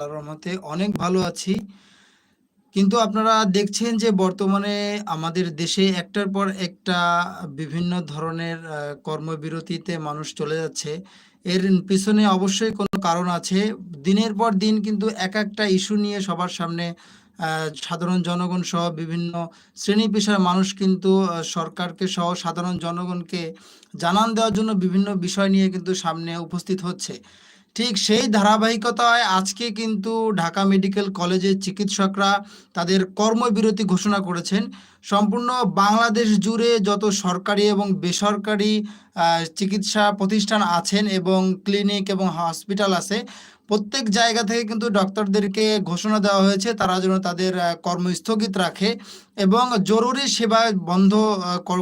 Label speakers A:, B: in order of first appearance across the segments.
A: আল্লাহর রহমতে অনেক ভালো আছি। কিন্তু আপনারা দেখছেন যে বর্তমানে আমাদের দেশে একটার পর একটা বিভিন্ন ধরনের কর্মবিরতিতে মানুষ চলে যাচ্ছে। এর পিছনে অবশ্যই কোনো কারণ আছে। দিনের পর দিন কিন্তু এক একটা ইস্যু নিয়ে সবার সামনে সাধারণ জনগণ সহ বিভিন্ন শ্রেণি পেশার মানুষ কিন্তু সরকারকে সহ সাধারণ জনগণকে জানান দেওয়ার জন্য বিভিন্ন বিষয় নিয়ে কিন্তু সামনে উপস্থিত হচ্ছে। ঠিক সেই ধারাবাহিকতায় আজকে কিন্তু ঢাকা মেডিকেল কলেজের চিকিৎসকরা তাদের কর্মবিরতি ঘোষণা করেছেন। সম্পূর্ণ বাংলাদেশ জুড়ে যত সরকারি এবং বেসরকারি চিকিৎসা প্রতিষ্ঠান আছেন এবং ক্লিনিক এবং হসপিটাল আছে, প্রত্যেক জায়গা থেকে কিন্তু ডক্টরদেরকে ঘোষণা দেওয়া হয়েছে তারা যেন তাদের আ কর্ম স্থগিত রাখে এবং জরুরি সেবা বন্ধ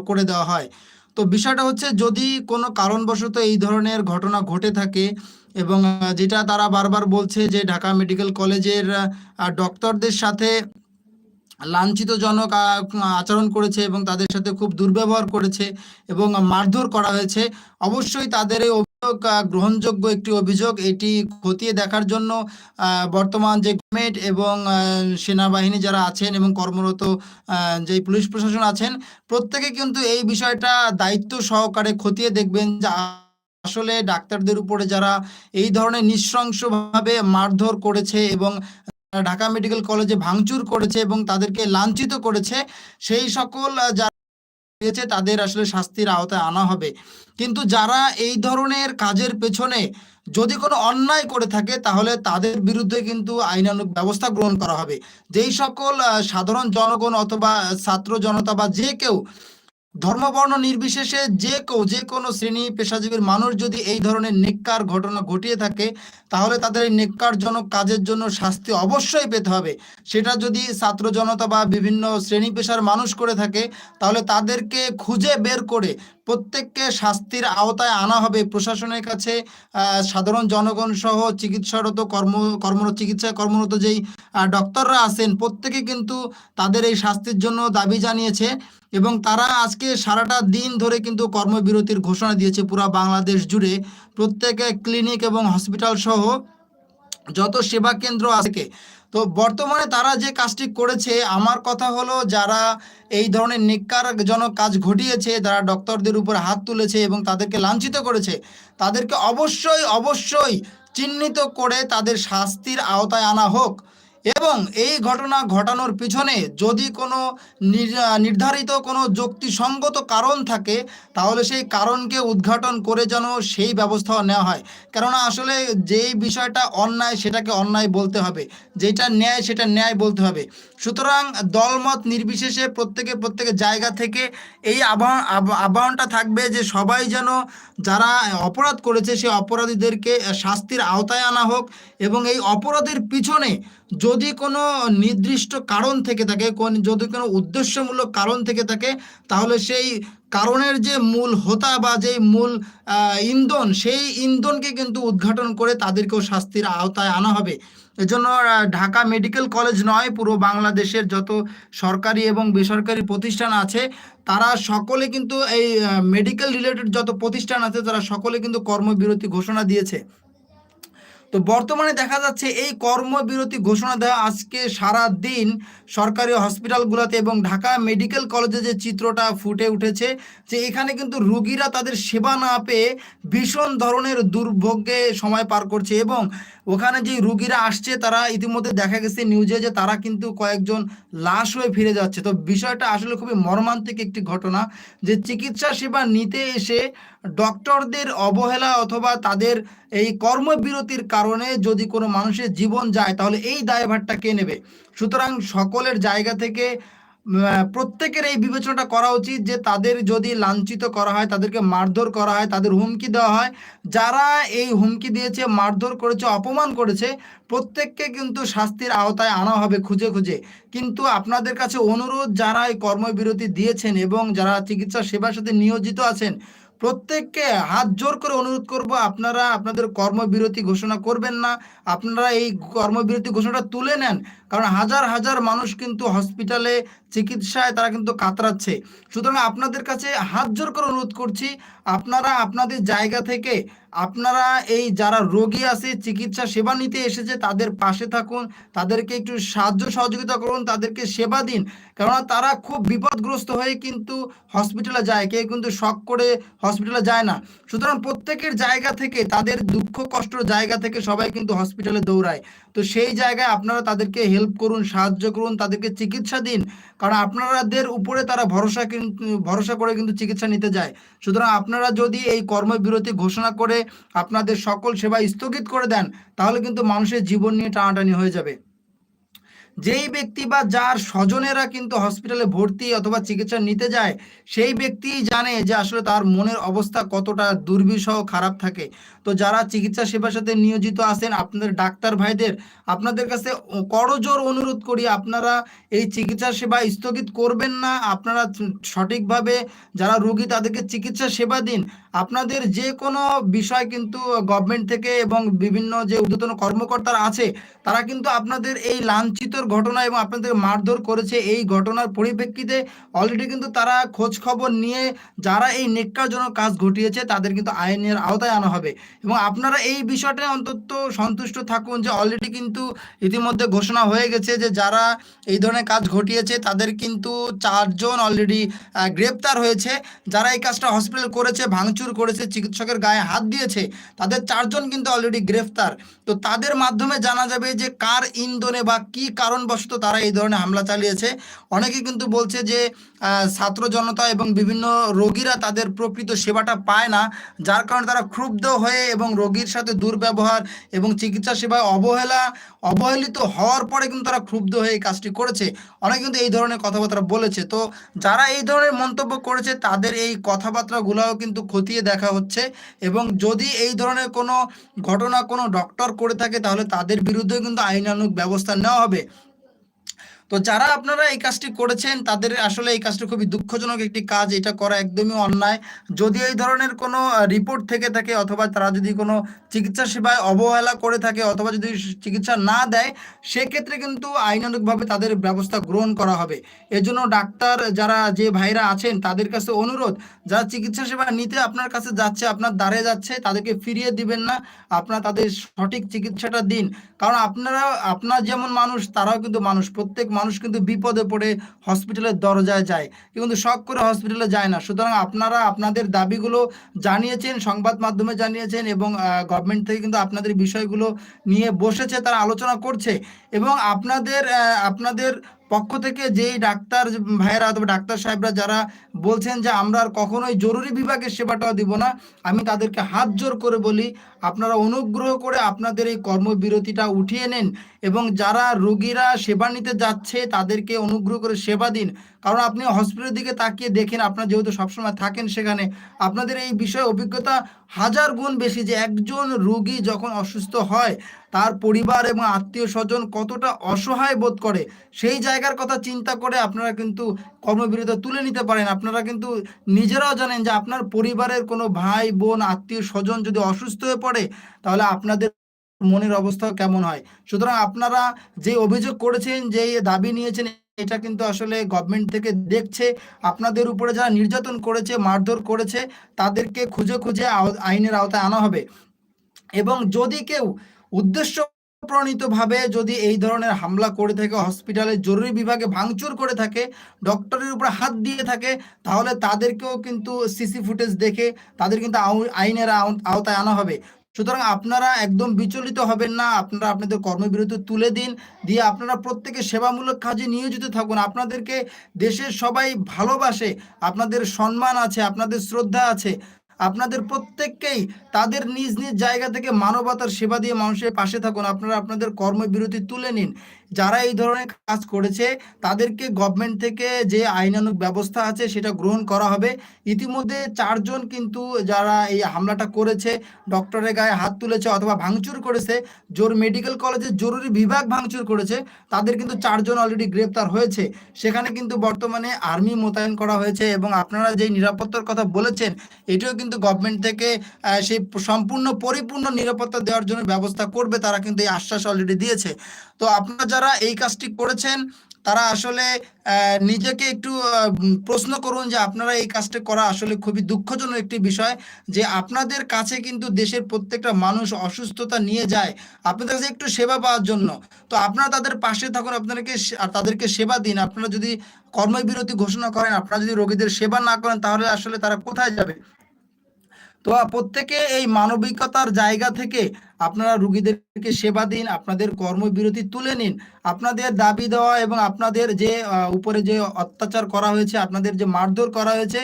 A: করে দেওয়া হয়। তো বিষয়টা হচ্ছে যদি কোনো কারণবশত এই ধরনের ঘটনা ঘটে থাকে এবং যেটা তারা বারবার বলছে যে ঢাকা মেডিকেল কলেজের ডক্টরদের সাথে লাঞ্ছিতজনক আচরণ করেছে এবং তাদের সাথে খুব দুর্ব্যবহার করেছে এবং মারধর করা হয়েছে। অবশ্যই তাদের এই অভিযোগ গ্রহণযোগ্য একটি অভিযোগ। এটি খতিয়ে দেখার জন্য বর্তমান যে গভর্নমেন্ট এবং সেনাবাহিনী যারা আছেন এবং কর্মরত যেই পুলিশ প্রশাসন আছেন, প্রত্যেকে কিন্তু এই বিষয়টা দায়িত্ব সহকারে খতিয়ে দেখবেন যে আসলে ডাক্তারদের উপরে যারা এই ধরনের নৃশংসভাবে মারধর করেছে এবং ঢাকা মেডিকেল কলেজে ভাঙচুর করেছে এবং তাদেরকে লাঞ্ছিত করেছে, সেই সকল যারা তাদের আসলে শাস্তির আওতায় আনা হবে। কিন্তু যারা এই ধরনের কাজের পেছনে যদি কোনো অন্যায় করে থাকে তাহলে তাদের বিরুদ্ধে কিন্তু আইনানুগ ব্যবস্থা গ্রহণ করা হবে। যেই সকল সাধারণ জনগণ অথবা ছাত্র জনতা বা যে কেউ ধর্ম বর্ণ নির্বিশেষে যে কেউ যেকোনো শ্রেণি পেশাজীবীর মানুষ যদি এই ধরনের নেক্কার ঘটনা ঘটিয়ে থাকে, তাহলে তাদের এই নেক্কারজনক কাজের জন্য শাস্তি অবশ্যই পেতে হবে। সেটা যদি ছাত্র জনতা বা বিভিন্ন শ্রেণি পেশার মানুষ করে থাকে, তাহলে তাদেরকে খুঁজে বের করে প্রত্যেককে শাস্তির আওতায় আনা হবে। প্রশাসনের কাছে সাধারণ জনগণ সহ চিকিৎসারত কর্ম কর্মরত চিকিৎসায় কর্মরত যেই ডক্টররা আছেন, প্রত্যেকে কিন্তু তাদের এই শাস্তির জন্য দাবি জানিয়েছে এবং তারা আজকে সারাটা দিন ধরে কিন্তু কর্মবিরতির ঘোষণা দিয়েছে পুরা বাংলাদেশ জুড়ে। প্রত্যেকে ক্লিনিক এবং হসপিটাল সহ যত সেবা কেন্দ্র আছে তো বর্তমানে তারা যে কাজটি করেছে আমার কথা হলো যারা এই ধরনের নেক্কারজনক কাজ ঘটিয়েছে, যারা ডক্টরদের উপর হাত তুলেছে এবং তাদেরকে লাঞ্ছিত করেছে, তাদেরকে অবশ্যই, অবশ্যই চিহ্নিত করে তাদের শাস্তির আওতায় আনা হোক এবং এই ঘটনা ঘটানোর পিছনে যদি কোনো নির্ধারিত কোনো যুক্তিসঙ্গত কারণ থাকে, তাহলে সেই কারণকে উদ্ঘাটন করে যেন সেই ব্যবস্থাও নেওয়া হয়। কেননা আসলে যেই বিষয়টা অন্যায় সেটাকে অন্যায় বলতে হবে। যেটা ন্যায় সেটা ন্যায় বলতে হবে। সুতরাং দলমত নির্বিশেষে প্রত্যেকে, প্রত্যেকের জায়গা থেকে এই আবহা আব আহ্বানটা থাকবে যে সবাই যেন যারা অপরাধ করেছে সেই অপরাধীদেরকে শাস্তির আওতায় আনা হোক এবং এই অপরাধের পিছনে যদি কোনো নির্দিষ্ট কারণ থেকে থাকে, কোন যদি কোনো উদ্দেশ্যমূলক কারণ থেকে থাকে, তাহলে সেই কারণের যে মূল হোতা বা যেই মূল ইন্ধন, সেই ইন্ধনকে কিন্তু উদ্ঘাটন করে তাদেরকেও শাস্তির আওতায় আনা হবে। এজন্য ঢাকা মেডিকেল কলেজ নয়, পুরো বাংলাদেশের যত সরকারি এবং বেসরকারি প্রতিষ্ঠান আছে, তারা সকলে কিন্তু এই মেডিকেল রিলেটেড যত প্রতিষ্ঠান আছে, তারা সকলে কিন্তু কর্মবিরতি ঘোষণা দিয়েছে। তো বর্তমানে দেখা যাচ্ছে এই কর্মবিরতি ঘোষণা দেওয়া আজকে সারা দিন সরকারি হসপিটালগুলোতে এবং ঢাকা মেডিকেল কলেজে যে চিত্রটা ফুটে উঠেছে যে এখানে কিন্তু রুগীরা তাদের সেবা না পেয়ে ভীষণ ধরনের দুর্ভোগ্যে সময় পার করছে এবং ওখানে যে রুগীরা আসছে, তারা ইতিমধ্যে দেখা গেছে নিউজে যে তারা কিন্তু কয়েকজন লাশ হয়ে ফিরে যাচ্ছে। তো বিষয়টা আসলে খুবই মর্মান্তিক একটি ঘটনা যে চিকিৎসা সেবা নিতে এসে ডক্টরদের অবহেলা অথবা তাদের এই কর্মবিরতির কারণে যদি কোনো মানুষের জীবন যায়, তাহলে এই দায়ভারটা কে নেবে? সুতরাং সকলের জায়গা থেকে প্রত্যেকের এই বিবেচনাটা করা উচিত যে তাদের যদি লাঞ্ছিত করা হয়, তাদেরকে মারধর করা হয়, তাদের হুমকি দেওয়া হয়, যারা এই হুমকি দিয়েছে, মারধর করেছে, অপমান করেছে, প্রত্যেককে কিন্তু শাস্তির আওতায় আনা হবে খুঁজে, খুঁজে। কিন্তু আপনাদের কাছে অনুরোধ যারা এই কর্মবিরতি দিয়েছেন এবং যারা চিকিৎসা সেবার সাথে নিয়োজিত আছেন, প্রত্যেককে হাত জোর করে অনুরোধ করব আপনারা আপনাদের কর্মবিরতি ঘোষণা করবেন না। আপনারা এই কর্মবিরতি ঘোষণাটা তুলে নেন। কারণ হাজার, হাজার মানুষ কিন্তু হসপিটালে চিকিৎসায় তারা কিন্তু কাতরাচ্ছে। সুতরাং আপনাদের কাছে হাত জোর করে অনুরোধ করছি, আপনারা আপনাদের জায়গা থেকে আপনারা এই যারা রোগী আছে, চিকিৎসা সেবা নিতে এসেছে, তাদের পাশে থাকুন, তাদেরকে একটু সাহায্য সহযোগিতা করুন, তাদেরকে সেবা দিন। কেননা তারা খুব বিপদগ্রস্ত হয়ে কিন্তু হসপিটালে যায়, কেউ কিন্তু শখ করে হসপিটালে যায় না। সুতরাং প্রত্যেকের জায়গা থেকে, তাদের দুঃখ কষ্টর জায়গা থেকে সবাই কিন্তু হসপিটালে দৌড়ায়। তো সেই জায়গায় আপনারা তাদেরকে হেল্প করুন, সাহায্য করুন, তাদেরকে চিকিৎসা দিন। কারণ আপনাদের উপরে তারা ভরসা ভরসা করে কিন্তু চিকিৎসা নিতে যায়। সুতরাং আপনারা যদি এই কর্মবিরতি ঘোষণা করে আপনাদের সকল সেবা স্থগিত করে দেন তাহলে কিন্তু মানুষের জীবন নিয়ে টানাটানি হয়ে যাবে। যেই ব্যক্তি বা যার স্বজনেরা কিন্তু হসপিটালে ভর্তি অথবা চিকিৎসা নিতে যায়, সেই ব্যক্তি জানে যে আসলে তার মনের অবস্থা কতটা দুর্বিষহ, খারাপ থাকে। তো যারা চিকিৎসা সেবার সাথে নিয়োজিত আছেন, আপনাদের ডাক্তার ভাইদের আপনাদের কাছে করজোর অনুরোধ করি, আপনারা এই চিকিৎসা সেবা স্থগিত করবেন না। আপনারা সঠিকভাবে যারা রোগী তাদেরকে চিকিৎসা সেবা দিন। আপনাদের যে কোনো বিষয় কিন্তু গভর্নমেন্ট থেকে এবং বিভিন্ন যে ঊর্ধ্বতন কর্মকর্তারা আছে, তারা কিন্তু আপনাদের এই লাঞ্ছিতর ঘটনা এবং আপনাদের মারধর করেছে এই ঘটনার পরিপ্রেক্ষিতে অলরেডি কিন্তু তারা খোঁজ খবর নিয়ে যারা এই নেককারজনক কাজ ঘটিয়েছে, তাদের কিন্তু আইনের আওতায় আনা হবে। এবং আপনারা এই বিষয়টা অন্তত সন্তুষ্ট থাকুন যে অলরেডি কিন্তু ইতিমধ্যে ঘোষণা হয়ে গেছে যে যারা এই ধরনের কাজ ঘটিয়েছে, তাদের কিন্তু চারজন অলরেডি গ্রেপ্তার হয়েছে। যারা এই কাজটা হসপিটাল করেছে, ভাঙচুর করেছে, চিকিৎসকের গায়ে হাত দিয়েছে, তাদের চারজন কিন্তু অলরেডি গ্রেফতার তো তাদের মাধ্যমে জানা যাবে যে কার ইন্ধনে বা কি কারণবশত তারা এই ধরনের হামলা চালিয়েছে। অনেকে কিন্তু বলছে যে ছাত্র জনতা এবং বিভিন্ন রোগীরা তাদের প্রকৃত সেবাটা পায় না, যার কারণে তারা ক্ষুব্ধ হয়ে এবং রোগীর সাথে দুর্ব্যবহার এবং চিকিৎসা সেবায় অবহেলা, অবহেলিত হওয়ার পরে কিন্তু তারা ক্ষুব্ধ হয়ে এই কাজটি করেছে। অনেকে কিন্তু এই ধরনের কথাবার্তা বলেছে। তো যারা এই ধরনের মন্তব্য করেছে, তাদের এই কথাবার্তাগুলোও কিন্তু খতিয়ে দেখা হচ্ছে এবং যদি এই ধরনের কোনো ঘটনা কোনো ডক্টর করে থাকে, তাহলে তাদের বিরুদ্ধে কিন্তু আইনানুগ ব্যবস্থা নেওয়া হবে। তো যারা আপনারা এই কাজটি করেছেন, তাদের আসলে এই কাজটি খুবই দুঃখজনক একটি কাজ। এটা করা একদমই অন্যায়। যদি এই ধরনের কোনো রিপোর্ট থেকে থাকে অথবা তারা যদি কোনো চিকিৎসা সেবায় অবহেলা করে থাকে অথবা যদি চিকিৎসা না দেয়, সেক্ষেত্রে কিন্তু আইনানুগভাবে তাদের ব্যবস্থা গ্রহণ করা হবে। এজন্য ডাক্তার যারা, যে ভাইরা আছেন, তাদের কাছে অনুরোধ, যারা চিকিৎসা সেবা নিতে আপনার কাছে যাচ্ছে, আপনার দ্বারে যাচ্ছে, তাদেরকে ফিরিয়ে দিবেন না। আপনার তাদের সঠিক চিকিৎসাটা দিন। কারণ আপনারা, আপনার যেমন মানুষ, তারাও কিন্তু মানুষ। প্রত্যেক মানুষ কিন্তু বিপদে পড়ে হসপিটালের দরজায় যায়। কিন্তু শখ করে হসপিটালে যায় না। সুতরাং আপনারা আপনাদের দাবিগুলো জানিয়েছেন, সংবাদ মাধ্যমে জানিয়েছেন এবং গভর্নমেন্ট থেকে কিন্তু আপনাদের বিষয়গুলো নিয়ে বসেছে, তারা আলোচনা করছে এবং আপনাদের আপনাদের পক্ষ থেকে যেই ডাক্তার ভাইয়েরা অথবা ডাক্তার সাহেবরা যারা বলছেন যে আমরা আর কখনোই জরুরি বিভাগের সেবাটাও দিব না, আমি তাদেরকে হাত জোর করে বলি, আপনারা অনুগ্রহ করে আপনাদের এই কর্মবিরতিটা উঠিয়ে নেন এবং যারা রোগীরা সেবা নিতে যাচ্ছে তাদেরকে অনুগ্রহ করে সেবা দিন। কারণ আপনি হসপিটালের দিকে তাকিয়ে দেখেন, আপনার যেহেতু সবসময় থাকেন সেখানে, আপনাদের এই বিষয়ে অভিজ্ঞতা হাজার গুণ বেশি যে একজন রোগী যখন অসুস্থ হয়, তার পরিবার এবং আত্মীয় স্বজন কতটা অসহায় বোধ করে, সেই জায়গার কথা চিন্তা করে আপনারা কিন্তু কর্মবিরত তুলে নিতে পারেন। আপনারা কিন্তু নিজেরাও জানেন যে আপনার পরিবারের কোনো ভাই, বোন, আত্মীয়, স্বজন যদি অসুস্থ হয়ে পড়ে, তাহলে আপনাদের মনের অবস্থা কেমন হয়? সুতরাং আপনারা যে অভিযোগ করেছেন, যে দাবি নিয়েছেন, এটা কিন্তু আসলে গভর্নমেন্ট থেকে দেখছে। আপনাদের উপরে যারা নির্যাতন করেছে, মারধর করেছে, তাদেরকে খুঁজে খুঁজে আইনের আওতায় আনা হবে। এবং যদি কেউ উদ্দেশ্য প্রণীতভাবে যদি এই ধরনের হামলা করে থাকে হসপিটালে জরুরি বিভাগে ভাঙচুর করে থাকে ডক্টরের উপরে হাত দিয়ে থাকে, তাহলে তাদেরকেও কিন্তু সিসি ফুটেজ দেখে তাদের কিন্তু আইনের আওতায় আনা হবে। সুতরাং আপনারা একদম বিচলিত হবেন না, আপনারা আপনাদের কর্মবিরতি তুলে দিন, দিয়ে আপনারা প্রত্যেকে সেবামূলক কাজে নিয়োজিত থাকুন। আপনাদেরকে দেশের সবাই ভালোবাসে, আপনাদের সম্মান আছে, আপনাদের শ্রদ্ধা আছে। আপনাদের প্রত্যেককেই তাদের নিজ নিজ জায়গা থেকে মানবতার সেবা দিয়ে মানুষের পাশে থাকুন। আপনারা আপনাদের কর্মবিরতি তুলে নিন। যারা এই ধরনের কাজ করেছে, তাদেরকে গভর্নমেন্ট থেকে যে আইনানুক ব্যবস্থা আছে, সেটা গ্রহণ করা হবে। ইতিমধ্যে চারজন কিন্তু যারা এই হামলাটা করেছে ডক্টরের গায়ে হাত তুলেছে অথবা ভাঙচুর করেছে, জোর মেডিকেল কলেজের জরুরি বিভাগ ভাঙচুর করেছে, তাদের কিন্তু চারজন অলরেডি গ্রেপ্তার হয়েছে। সেখানে কিন্তু বর্তমানে আর্মি মোতায়েন করা হয়েছে এবং আপনারা যে নিরাপত্তার কথা বলেছেন, এটিও কিন্তু গভর্নমেন্ট থেকে সেই সম্পূর্ণ, পরিপূর্ণ নিরাপত্তা দেওয়ার জন্য ব্যবস্থা করবে, তারা কিন্তু এই আশ্বাস অলরেডি দিয়েছে। তো আপনারা যারা এই কাজটি করেছেন, তারা আসলে নিজেকে একটু প্রশ্ন করুন যে আপনারা এই কাজটা করা আসলে খুবই দুঃখজনক একটি বিষয় যে আপনাদের কাছে কিন্তু দেশের প্রত্যেকটা মানুষ অসুস্থতা নিয়ে যায়। আপনাদের কাছে একটু সেবা পাওয়ার জন্য। তো আপনারা তাদের পাশে থাকুন, আপনাদেরকে তাদেরকে সেবা দিন। আপনারা যদি কর্মবিরতি ঘোষণা করেন, আপনারা যদি রোগীদের সেবা না করেন, তাহলে আসলে তারা কোথায় যাবে? তো প্রত্যেকে এই মানবিকতার জায়গা থেকে আপনারা রুগীদেরকে সেবা দিন, আপনাদের কর্মবিরতি তুলে নিন। আপনাদের দাবি দেওয়া এবং আপনাদের যে উপরে যে অত্যাচার করা হয়েছে, আপনাদের যে মারধর করা হয়েছে,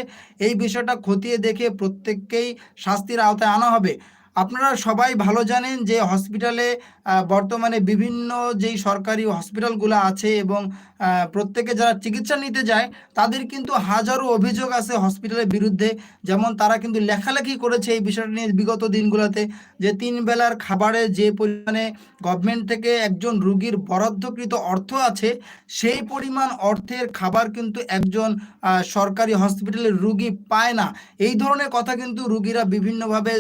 A: এই বিষয়টা খতিয়ে দেখে প্রত্যেককেই শাস্তির আওতায় আনা হবে। আপনারা সবাই ভালো জানেন যে হসপিটালে বর্তমানে বিভিন্ন যেই সরকারি হসপিটালগুলো আছে এবং প্রত্যেকে যারা চিকিৎসা নিতে যায়, তাদের কিন্তু হাজারো অভিযোগ আছে হসপিটালের বিরুদ্ধে। যেমন তারা কিন্তু লেখালেখি করেছে এই বিষয়টা নিয়ে বিগত দিনগুলোতে, যে তিন বেলার খাবারে যে পরিমাণে গভর্নমেন্ট থেকে একজন রুগীর বরাদ্দকৃত অর্থ আছে, সেই পরিমাণ অর্থের খাবার কিন্তু একজন সরকারি হসপিটালের রুগী পায় না। এই ধরনের কথা কিন্তু রুগীরা বিভিন্নভাবে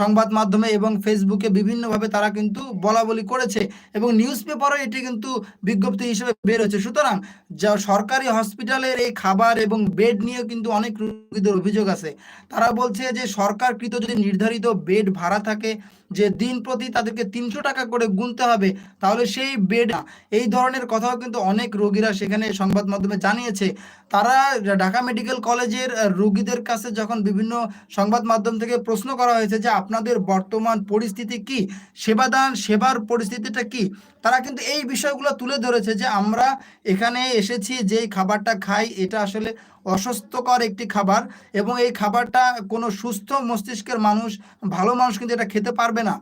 A: সংবাদ মাধ্যমে এবং ফেসবুকে বিভিন্নভাবে তারা কিন্তু বলা বলি করেছে এবং নিউজ পেপারও এটি কিন্তু বিজ্ঞপ্তি হিসেবে বের হয়েছে। সুতরাং যা সরকারি হসপিটালের এই খাবার এবং বেড নিয়েও কিন্তু অনেক রোগীদের অভিযোগ আছে। তারা বলছে যে সরকারকৃত যদি নির্ধারিত বেড ভাড়া থাকে যে দিন প্রতি তাদেরকে তিনশো টাকা করে গুনতে হবে, তাহলে সেই বেড এই ধরনের কথাও কিন্তু অনেক রোগীরা সেখানে সংবাদ মাধ্যমে জানিয়েছে। তারা ঢাকা মেডিকেল কলেজের রোগীদের কাছে যখন বিভিন্ন সংবাদ মাধ্যম থেকে প্রশ্ন করা হয়েছে যে আপনাদের বর্তমান পরিস্থিতি কি সেবাদান সেবার পরিস্থিতিটা কি, তারা কিন্তু এই বিষয়গুলো তুলে ধরেছে যে আমরা এখানে এসেছি, যেই খাবারটা খাই, এটা আসলে অস্বাস্থ্যকর একটি খাবার এবং এই খাবারটা কোনো সুস্থ মস্তিষ্কের মানুষ, ভালো মানুষ কিন্তু এটা খেতে পারবে না।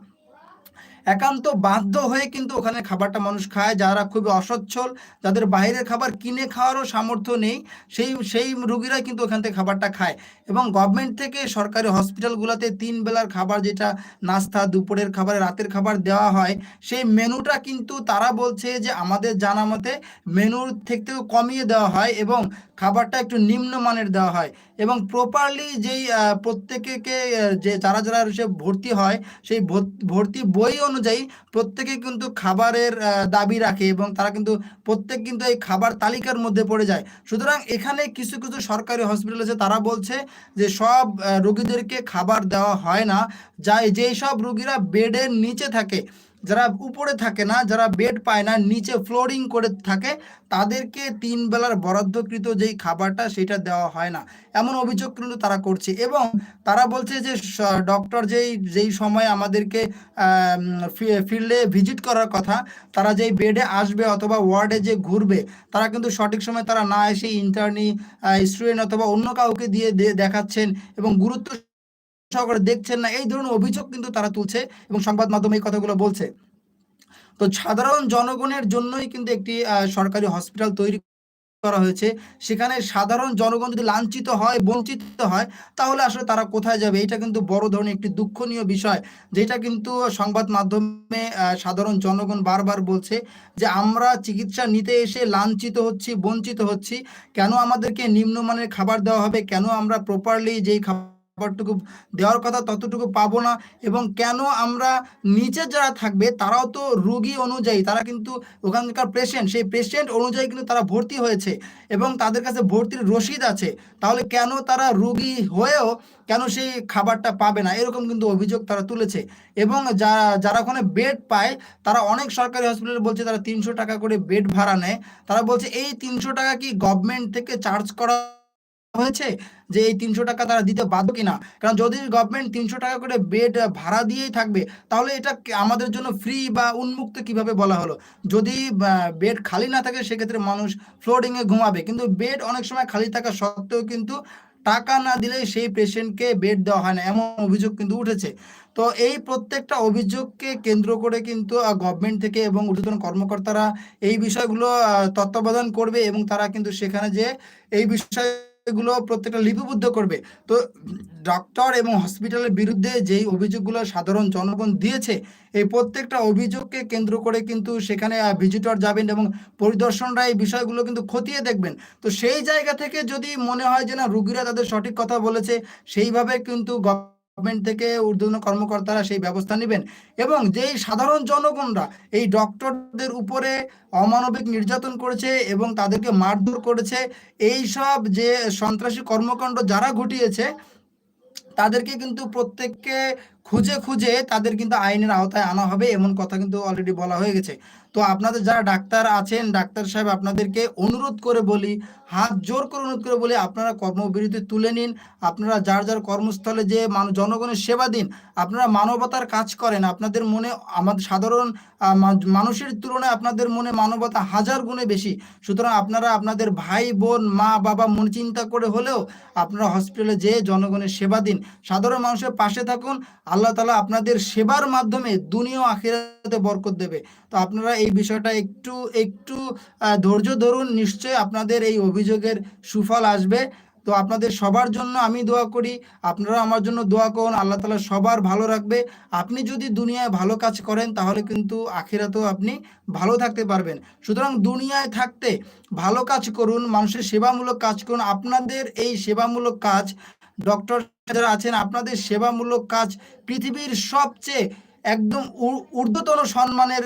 A: একান্ত বাধ্য হয়ে কিন্তু ওখানে খাবারটা মানুষ খায়, যারা খুবই অসচ্ছল, যাদের বাইরের খাবার কিনে খাওয়ারও সামর্থ্য নেই, সেই সেই রুগীরাই কিন্তু ওখান থেকে খাবারটা খায়। এবং গভর্নমেন্ট থেকে সরকারি হসপিটালগুলোতে তিন বেলার খাবার যেটা নাস্তা, দুপুরের খাবার, রাতের খাবার দেওয়া হয়, সেই মেনুটা কিন্তু তারা বলছে যে আমাদের জানা মতে মেনুর থেকেও কমিয়ে দেওয়া হয় এবং খাবারটা একটু নিম্নমানের দেওয়া হয়। এবং প্রপারলি যেই প্রত্যেকে যে যারা যারা সে ভর্তি হয়, সেই ভর্ত- বই অনুযায়ী প্রত্যেকে কিন্তু খাবারের দাবি রাখে এবং তারা কিন্তু প্রত্যেক কিন্তু এই খাবার তালিকার মধ্যে পড়ে যায়। সুতরাং এখানে কিছু কিছু সরকারি হসপিটাল আছে, তারা বলছে যে সব রোগীদেরকে খাবার দেওয়া হয় না। যা যেই সব রোগীরা বেডের নিচে থাকে যারা উপরে থাকে না, যারা বেড পায় না, নিচে ফ্লোরিং করে থাকে, তাদেরকে তিন বেলার বরাদ্দকৃত যেই খাবারটা সেটা দেওয়া হয় না। এমন অভিযোগ কিন্তু তারা করছে এবং তারা বলছে যে ডক্টর যেই যেই সময় আমাদেরকে ফিল্ডে ভিজিট করার কথা, তারা যেই বেডে আসবে অথবা ওয়ার্ডে যে ঘুরবে, তারা কিন্তু সঠিক সময় তারা না এসে ইন্টার্নি স্টুডেন্ট অথবা অন্য কাউকে দিয়ে দেখাচ্ছেন এবং গুরুত্ব সহকারে দেখছেন না, এই ধরনের অভিযোগ কিন্তু তারা তুলছে এবং সংবাদ মাধ্যমে এই কথাগুলো বলছে। তো সাধারণ জনগণের জন্যই কিন্তু একটি সরকারি হসপিটাল তৈরি করা হয়েছে। সেখানে সাধারণ জনগণ যদি লাঞ্ছিত হয়, বঞ্চিত হয়, তাহলে আসলে তারা কোথায় যাবে? এটা কিন্তু বড় ধরনের একটি দুঃখনীয় বিষয়, যেটা কিন্তু সংবাদ মাধ্যমে সাধারণ জনগণ বারবার বলছে যে আমরা চিকিৎসা নিতে এসে লাঞ্ছিত হচ্ছি, বঞ্চিত হচ্ছি। কেন আমাদেরকে নিম্নমানের খাবার দেওয়া হবে? কেন আমরা প্রপারলি যেই খাবারটুকু দেওয়ার কথা ততটুকু পাবো না। এবং কেন আমরা নিচে যারা থাকবে, তারাও তো রুগী অনুযায়ী, তারা কিন্তু ওখানকার পেশেন্ট সেই পেশেন্ট অনুযায়ী কিন্তু তারা ভর্তি হয়েছে এবং তাদের কাছে ভর্তির রসিদ আছে। তাহলে কেন তারা রুগী হয়েও কেন সেই খাবারটা পাবে না? এরকম কিন্তু অভিযোগ তারা তুলেছে। এবং যারা যারা ওখানে বেড পায়, তারা অনেক সরকারি হসপিটালে বলছে তারা তিনশো টাকা করে বেড ভাড়া নেয়। তারা বলছে, এই তিনশো টাকা কি গভর্নমেন্ট থেকে চার্জ করা হয়েছে যে এই তিনশো টাকা তারা দিতে বাধ্য কিনা? কারণ যদি গভর্নমেন্ট তিনশো টাকা করে বেড ভাড়া দিয়েই থাকবে, তাহলে এটা আমাদের জন্য ফ্রি বা উন্মুক্ত কীভাবে বলা হলো? যদি বেড খালি না থাকে, সেক্ষেত্রে মানুষ ফ্লোরিংয়ে ঘুমাবে। কিন্তু বেড অনেক সময় খালি থাকা সত্ত্বেও কিন্তু টাকা না দিলে সেই পেশেন্টকে বেড দেওয়া হয় না, এমন অভিযোগ কিন্তু উঠেছে। তো এই প্রত্যেকটা অভিযোগকে কেন্দ্র করে কিন্তু গভর্নমেন্ট থেকে এবং ঊর্ধ্বতন কর্মকর্তারা এই বিষয়গুলো তত্ত্বাবধান করবে এবং তারা কিন্তু সেখানে যে এই বিষয়গুলো প্রত্যেকটা লিপিবদ্ধ করবে। তো ডক্টর এবং হসপিটালের বিরুদ্ধে যেই অভিযোগগুলো সাধারণ জনগণ দিয়েছে, এই প্রত্যেকটা অভিযোগকে কেন্দ্র করে কিন্তু সেখানে ভিজিটর যাবেন এবং পরিদর্শনরা এই বিষয়গুলো কিন্তু খতিয়ে দেখবেন। তো সেই জায়গা থেকে যদি মনে হয় যে না, রুগীরা তাদের সঠিক কথা বলেছে, সেইভাবে কিন্তু গভর্নমেন্ট থেকে ঊর্ধ্বতন কর্মকর্তারা সেই ব্যবস্থা নেবেন এবং যেই সাধারণ জনগণরা এই ডক্টরদের উপরে অমানবিক নির্যাতন করেছে এবং তাদেরকে মারধর করেছে, এই সব যে সন্ত্রাসী কর্মকাণ্ড যারা ঘটিয়েছে, তাদেরকে কিন্তু প্রত্যেককে খুঁজে খুঁজে তাদের কিন্তু আইনের আওতায় আনা হবে, এমন কথা কিন্তু অলরেডি বলা হয়ে গেছে। তো আপনাদের যারা ডাক্তার আছেন, ডাক্তার সাহেব আপনাদেরকে অনুরোধ করে বলি, হাত জোর করে অনুরোধ করে বলি, আপনারা কর্মবিরতি তুলে নিন, আপনারা যার যার কর্মস্থলে যে মানুষ জনগণের সেবা দিন, আপনারা মানবতার কাজ করেন, আপনাদের মনে আমাদের সাধারণ মানুষের তুলনায় আপনাদের মনে মানবতা হাজার গুণে বেশি। সুতরাং আপনারা আপনাদের ভাই, বোন, মা, বাবা মনে চিন্তা করে হলেও আপনারা হসপিটালে যেয়ে জনগণের সেবা দিন। সাধারণ মানুষের পাশে থাকুন আল্লাহ তালা আপনাদের সেবার মাধ্যমে দুনিয়া আখিরাতে বরকত দেবে। তো আপনারা এই বিষয়টা একটু একটু ধৈর্য ধরুন, নিশ্চয়ই আপনাদের এই অভিযোগের সুফল আসবে। তো আপনাদের সবার জন্য আমি দোয়া করি, আপনারা আমার জন্য দোয়া করুন, আল্লাহ তালা সবার ভালো রাখবে। আপনি যদি দুনিয়ায় ভালো কাজ করেন, তাহলে কিন্তু আখিরাতেও আপনি ভালো থাকতে পারবেন। সুতরাং দুনিয়ায় থাকতে ভালো কাজ করুন, মানুষের সেবামূলক কাজ করুন। আপনাদের এই সেবামূলক কাজ ডক্টর যারা আছেন আপনাদের সেবামূলক কাজ পৃথিবীর সবচেয়ে একদম ঊর্ধ্বতন সম্মানের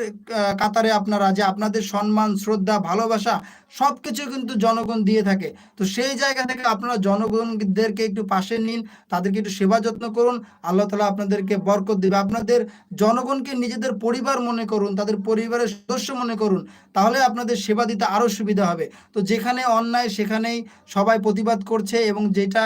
A: কাতারে আপনারা যে আপনাদের সম্মান, শ্রদ্ধা, ভালোবাসা সব কিছু কিন্তু জনগণ দিয়ে থাকে। তো সেই জায়গা থেকে আপনারা জনগণদেরকে একটু পাশে নিন, তাদেরকে একটু সেবা যত্ন করুন, আল্লাহ তালা আপনাদেরকে বরকত দেবে। আপনাদের জনগণকে নিজেদের পরিবার মনে করুন, তাদের পরিবারের সদস্য মনে করুন, তাহলে আপনাদের সেবা দিতে আরও সুবিধা হবে। তো যেখানে অন্যায়, সেখানেই সবাই প্রতিবাদ করছে এবং যেটা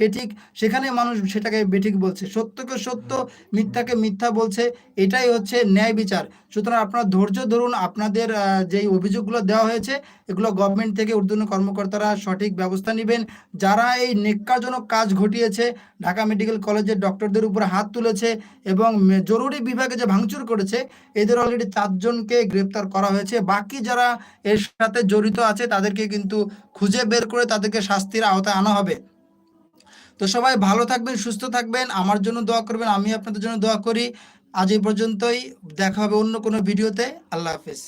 A: বেঠিক, সেখানে মানুষ সেটাকে বেঠিক বলছে। সত্যকে সত্য, মিথ্যাকে মিথ্যা বলছে, এটাই হচ্ছে ন্যায় বিচার। সুতরাং আপনারা ধৈর্য ধরুন, আপনাদের যেই অভিযোগগুলো দেওয়া হয়েছে, এগুলো গভর্নমেন্ট থেকে ঊর্ধ্বতন কর্মকর্তারা সঠিক ব্যবস্থা নেবেন। যারা এই নেক্কাজনক কাজ ঘটিয়েছে, ঢাকা মেডিকেল কলেজের ডক্টরদের উপর হাত তুলেছে এবং জরুরি বিভাগে যে ভাঙচুর করেছে, এদের অলরেডি চারজনকে গ্রেপ্তার করা হয়েছে। বাকি যারা এর সাথে জড়িত আছে, তাদেরকে কিন্তু খুঁজে বের করে তাদেরকে শাস্তির আওতায় আনা হবে। তো সবাই ভালো থাকবেন, সুস্থ থাকবেন। আমার জন্য দোয়া করবেন আমি আপনাদের জন্য দোয়া করি। আজ এই পর্যন্তই। দেখা হবে অন্য কোনো ভিডিওতে। আল্লাহ হাফেজ।